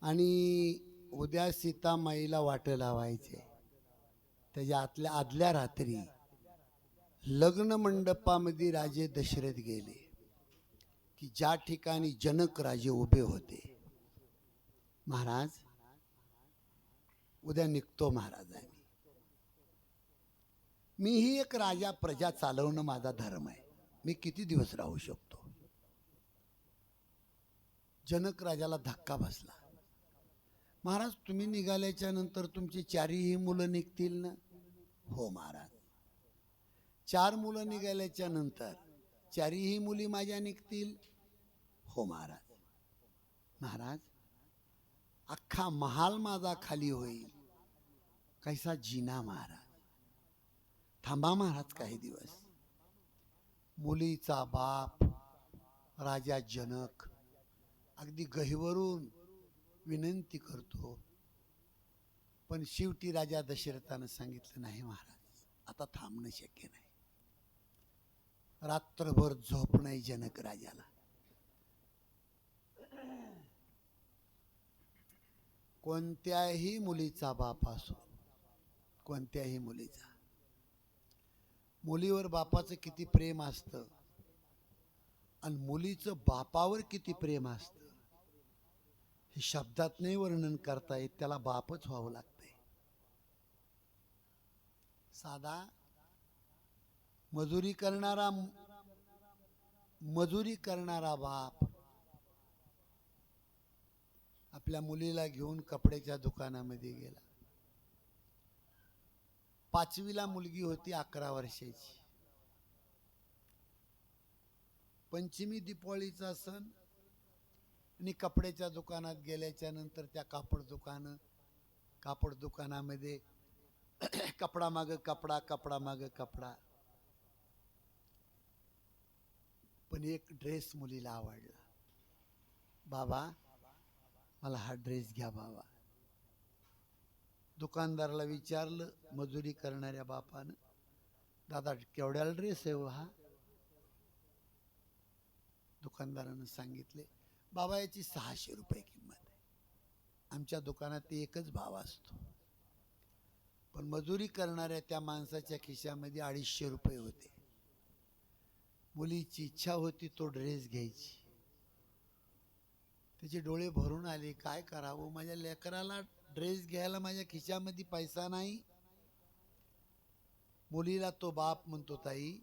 आणि उद्या सीतामाईला वाट लावायचे. त्याच्या आतल्या आदल्या रात्री लग्न मंडपामध्ये राजे दशरथ गेले की ज्या ठिकाणी जनक राजे उभे होते. महाराज उद्या निघतो महाराजांनी मीही एक राजा प्रजा चालवणं माझा धर्म आहे. मी किती दिवस राहू शकतो? जनक राजाला धक्का बसला. महाराज तुम्ही निघाल्याच्या नंतर तुमची चारही मुलं निघतील ना? हो महाराज. चार मुलं निघाल्याच्या नंतर चारही मुली माझ्या निघतील? हो महाराज. महाराज अख्खा महाल माझा खाली होईल. कैसा जिना महाराज. थांबा महाराज काही दिवस. मुलीचा बाप राजा जनक अगदी गहिवरून विनंती करतो. पण शेवटी राजा दशरथानं सांगितलं नाही महाराज आता थांबणं शक्य नाही. रात्रभर झोप नाही जनक राजाला. कोणत्याही मुलीचा बाप असो कोणत्याही मुलीचा. मुलीवर बापाचं किती प्रेम असतं आणि मुलीचं बापावर किती प्रेम असतं शब्दात नाही वर्णन करता येत त्याला बापच व्हावं लागतंय. साधा मजुरी करणारा मजुरी करणारा बाप आपल्या मुलीला घेऊन कपड्याच्या दुकानामध्ये गेला. पाचवीला मुलगी होती अकरा वर्षाची. पंचमी दीपावळीचा सण आणि कपड्याच्या दुकानात गेल्याच्यानंतर त्या कापड दुकानं कापड दुकानामध्ये कपडा माग कपडा कपडा माग कपडा. पण एक ड्रेस मुलीला आवडला. बाबा मला हा ड्रेस घ्या बाबा. दुकानदाराला विचारलं मजुरी करणाऱ्या बापानं दादा केवढ्याला ड्रेस आहे हो हा? दुकानदारानं सांगितले बाबा याची सहाशे रुपये किंमत आहे. आमच्या दुकानात एकच भाव असतो. पण मजुरी करणाऱ्या त्या माणसाच्या खिशामध्ये अडीचशे रुपये होते. मुलीची इच्छा होती तो ड्रेस घ्यायची. त्याचे डोळे भरून आले काय करावं? माझ्या लेकराला ड्रेस घ्यायला माझ्या खिशामध्ये पैसा नाही. मुलीला तो बाप म्हणतो ताई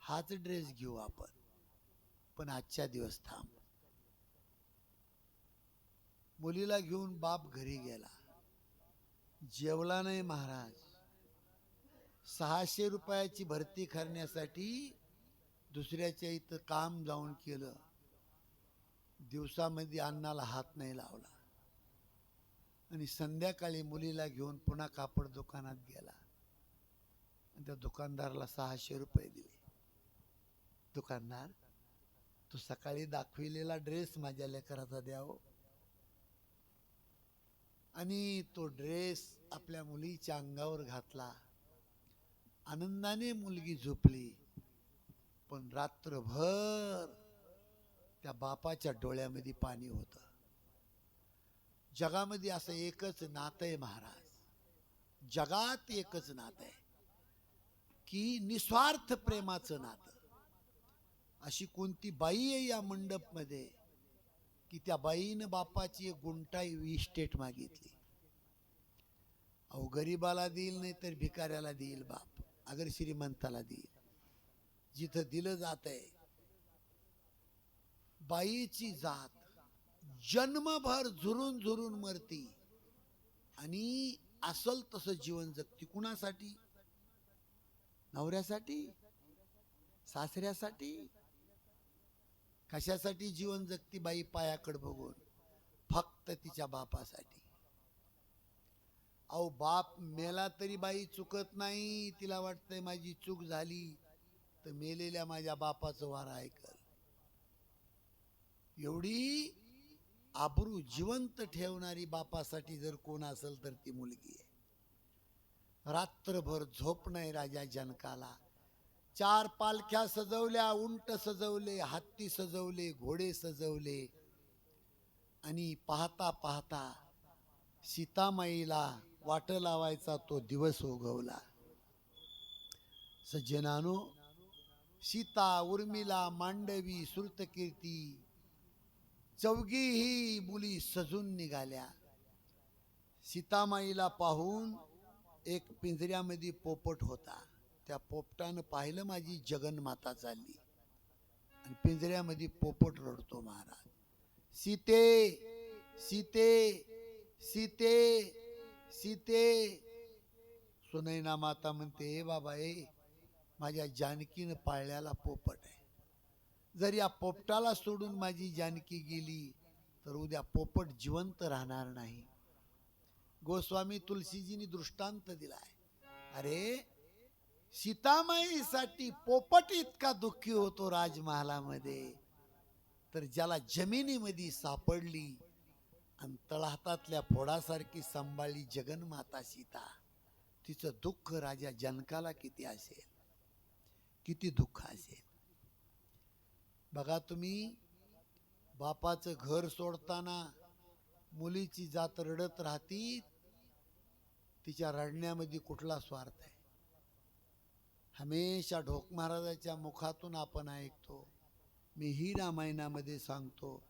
हाच ड्रेस घेऊ आपण. पण आजच्या दिवस थांब. मुलीला घेऊन बाप घरी गेला. जेवला नाही महाराज. सहाशे रुपयाची भरती करण्यासाठी दुसऱ्याच्या इथं काम जाऊन केलं. दिवसामध्ये अन्नाला हात नाही लावला. आणि संध्याकाळी मुलीला घेऊन पुन्हा कापड दुकानात गेला. आणि त्या दुकानदाराला सहाशे रुपये दिले. दुकानदार तू सकाळी दाखविलेला ड्रेस माझ्या लेकराचा द्यावं हो. आणि तो ड्रेस आपल्या मुलीच्या अंगावर घातला. आनंदाने मुलगी झोपली. पण रात्रभर त्या बापाच्या डोळ्यामध्ये पाणी होतं. जगामध्ये असं एकच नातं आहे महाराज. जगात एकच नातं आहे. की निस्वार्थ प्रेमाचं नातं. अशी कोणती बाई आहे या मंडपमध्ये? की त्या बाईनं बापाची एक गुंटाई इस्टेट मागितली. अहो गरीबाला देईल नाही तर भिकाऱ्याला देईल बाप. अगर श्रीमंताला देईल. जिथं दिलं जात आहे बाईची जात जन्मभर झुरून झुरून मरती आणि असल तसं जीवन जगती कुणासाठी? नवऱ्यासाठी? सासऱ्यासाठी? कशासाठी जीवन जगती बाई पायाकड बघून? फक्त तिच्या बापासाठी. अहो बाप मेला तरी बाई चुकत नाही. तिला वाटतंय माझी चूक झाली. तर मेलेल्या माझ्या बापाचं वार ऐकल. एवढी आबरू जिवंत ठेवणारी बापासाठी जर कोण असेल तर ती मुलगी आहे. रात्रभर झोप नाही राजा जनकाला. चार पालख्या सजवल्या उंट सजवले हत्ती सजवले घोडे सजवले. आणि पाहता पाहता सीतामाईला वाट लावायचा तो दिवस उगवला सज्जनानो सीता उर्मिला मांडवी श्रुतकीर्ती चौघीही मुली सजून निघाल्या. सीतामाईला पाहून एक पिंजऱ्यामध्ये पोपट होता. त्या पोपटानं पाहिलं माझी जगन्माता चालली आणि पिंजऱ्यामध्ये पोपट रडतो महाराज. सीते सीते सीते सीते. सुनैना माता म्हणते हे बाबा ए माझ्या जानकीनं पाळल्याला पोपट आहे. जर या पोपटाला सोडून माझी जानकी गेली तर उद्या पोपट जिवंत राहणार नाही. गोस्वामी तुलसीजीनी दृष्टांत दिलाय. अरे सीतामाईसाठी पोपट इतका दुःखी होतो राजमहालामध्ये. तर ज्याला जमिनीमध्ये सापडली आणि तळहातातल्या फोडासारखी सांभाळली जगनमाता सीता तिचं दुःख राजा जनकाला किती असेल? किती दुःख असेल? बघा तुम्ही बापाचं घर सोडताना मुलीची जात रडत राहती तिच्या रडण्यामध्ये कुठला स्वार्थ आहे? हमेशा ढोक महाराजाच्या मुखातून आपण ऐकतो. मी ही रामायणामध्ये सांगतो.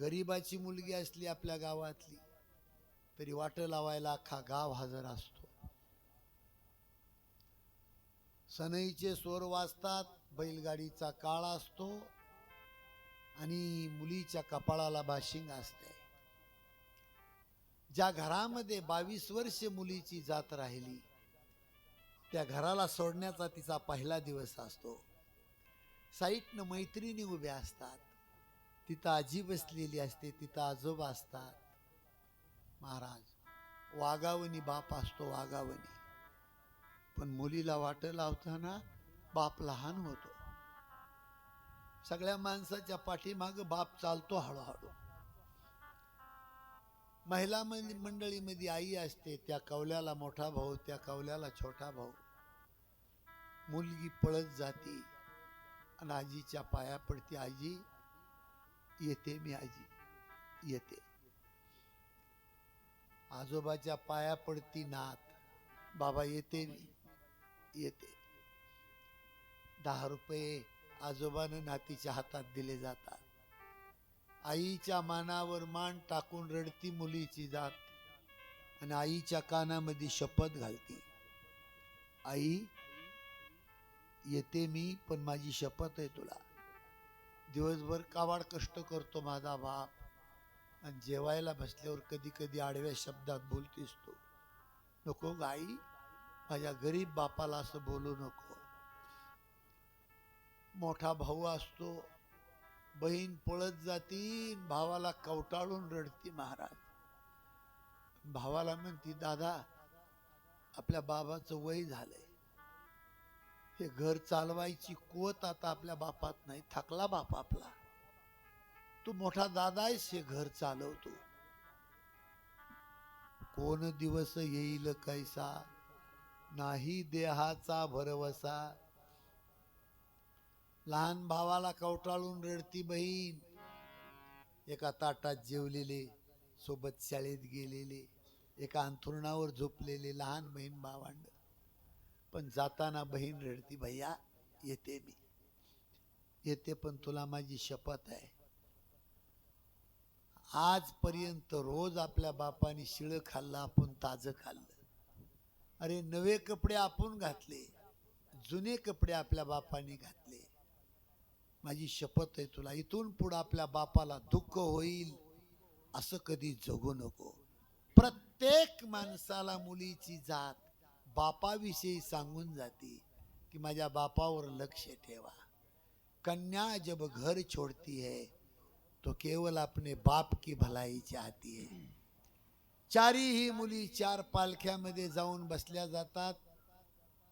गरिबाची मुलगी असली आपल्या गावातली तरी वाट लावायला अख्खा गाव हजर असतो. सनईचे स्वर वाजतात बैलगाडीचा काळ असतो आणि मुलीच्या कपाळाला बाशिंग असते. ज्या घरामध्ये बावीस वर्ष मुलीची जात राहिली त्या घराला सोडण्याचा तिचा पहिला दिवस असतो. साईटनं मैत्रिणी उभ्या असतात. तिथं आजी बसलेली असते तिथं आजोबा असतात. महाराज वागावणी बाप असतो वागावणी पण मुलीला वाट लावताना बाप लहान होतो. सगळ्या माणसाच्या पाठीमाग बाप चालतो हळूहळू. महिला मंडळीमध्ये आई असते त्या कवल्याला मोठा भाऊ त्या कवल्याला छोटा भाऊ. मुलगी पळत जाते आणि आजीच्या पाया पडते आजी येते मी आजी येते. आजोबाच्या पाया पडती नात बाबा येते मी येते. दहा रुपये आजोबानं नातीच्या हातात दिले जातात. आईच्या मानावर मान टाकून रडती मुलीची जात आणि आईच्या कानामध्ये शपथ घालती. आई येते मी पण माझी शपथ आहे तुला. दिवसभर कावाड कष्ट करतो माझा बाप. आणि जेवायला बसल्यावर कधी कधी आडव्या शब्दात बोलतीस तू. नको गाई आई माझ्या गरीब बापाला असं बोलू नको. मोठा भाऊ असतो बहीण पळत जाती भावाला कवटाळून रडती महाराज. भावाला म्हणती दादा आपल्या बाबाचं वय झालंय. हे घर चालवायची कुवत आता आपल्या बापात नाही थकला बाप आपला. तू मोठा दादा आहेस हे घर चालवतो. कोण दिवस येईल कैसा नाही देहाचा भरवसा लहान भावाला कवटाळून रडती बहीण. एका ताटात जेवलेले सोबत शाळेत गेलेले एका अंथरुणावर झोपलेले लहान बहीण भावांड. पण जाताना बहीण रडती भैया येते मी. येते पण तुला माझी शपथ आहे. आजपर्यंत रोज आपल्या बापाने शिळं खाल्लं आपण ताजं खाल्लं. अरे नवे कपडे आपण घातले जुने कपडे आपल्या बापाने घातले. माझी शपथ आहे तुला. इथून पुढं आपल्या बापाला दुःख होईल असं कधी जगू नको. प्रत्येक माणसाला मुलीची जात बापाविषयी सांगून जाते की माझ्या बापावर लक्ष ठेवा. कन्या जब घर छोड़ती है तो केवल अपने बाप की भलाई चाहती है. चारीही मुली चार पालख्यामध्ये जाऊन बसल्या जातात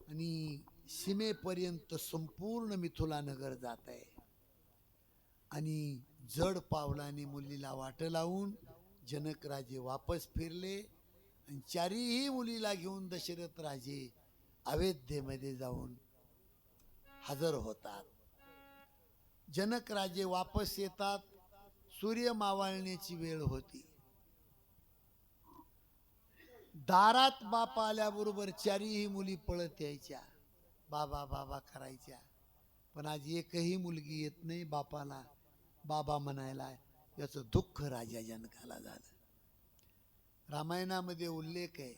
आणि सीमेपर्यंत संपूर्ण मिथुला नगर जात आहे. आणि जड पावलाने मुलीला वाट लावून जनक राजे वापस फिरले आणि चारीही मुलीला घेऊन दशरथ राजे अवेध्येमध्ये जाऊन हजर होतात. जनक राजे वापस येतात सूर्य मावळण्याची वेळ होती. दारात बाप आल्याबरोबर चारीही मुली पळत यायच्या बाबा बाबा करायच्या. पण आज एकही मुलगी येत नाही बापाला. बाबा म्हणायला याचं दुःख राजा जनकाला झालं. रामायणामध्ये उल्लेख आहे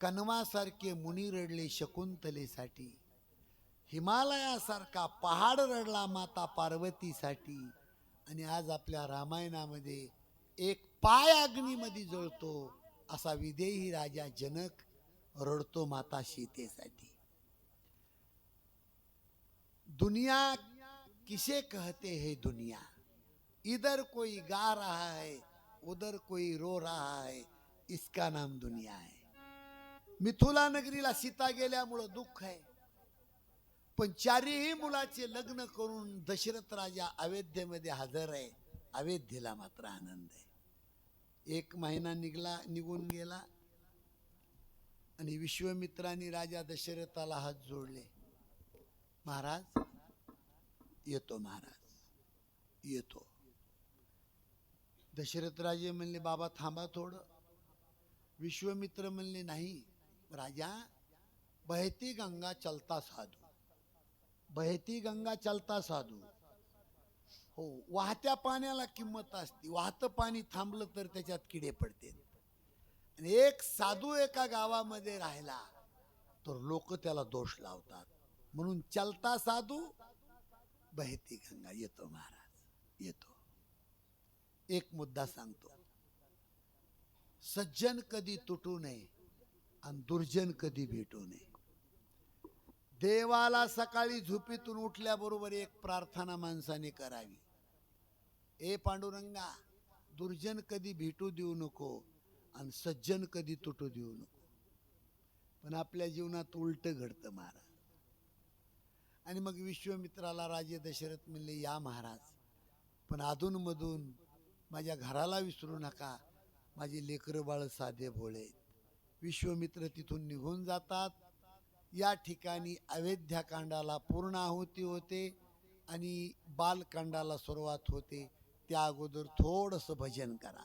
कनवासारखे मुनी रडले शकुंतलेसाठी हिमालयासारखा पहाड रडला माता पार्वतीसाठी आणि आज आपल्या रामायणामध्ये एक पाय अग्नीमध्ये जळतो असा विदेही राजा जनक रडतो माता सीतेसाठी. दुनिया किसे कहते हैं दुनिया? इधर कोई गा रहा है उधर कोई रो रहा है इसका नाम दुनिया है। मिथुला नगरीला सीता गेल्यामुळं दुःख आहे. पण चारही मुलाचे लग्न करून दशरथ राजा अवेध्येमध्ये हजर आहे. अवेध्येला मात्र आनंद आहे. एक महिना निघला निघून गेला आणि विश्वमित्रांनी राजा दशरथाला हात जोडले. महाराज येतो महाराज येतो दशरथ राजे म्हणले बाबा थांबा थोडं. विश्वमित्र म्हणले नाही राजा बहती गंगा चलता साधू. बहती गंगा चलता साधू. हो वाहत्या पाण्याला किंमत असते. वाहतं पाणी थांबलं तर त्याच्यात किडे पडते. आणि एक साधू एका गावामध्ये राहिला तर लोक त्याला दोष लावतात. म्हणून चलता साधू बहती गंगा येतो महाराज येतो. एक मुद्दा सांगतो. सज्जन कधी तुटू नये आणि दुर्जन कधी भेटू नये. देवाला सकाळी झोपेतून उठल्याबरोबर एक प्रार्थना माणसाने करावी. ए पांडुरंगा दुर्जन कधी भेटू देऊ नको आणि सज्जन कधी तुटू देऊ नको. पण आपल्या जीवनात उलट घडतं महाराज. आणि मग विश्वमित्राला राजे दशरथ म्हणले या महाराज पण अधूनमधून माझ्या घराला विसरू नका. माझे लेकरं बाळ साधे भोळे विश्वमित्र तिथून निघून जातात. या ठिकाणी अयोध्याकांडाला पूर्ण आहुती होते आणि बालकांडाला सुरुवात होते. त्या अगोदर थोडंसं भजन करा.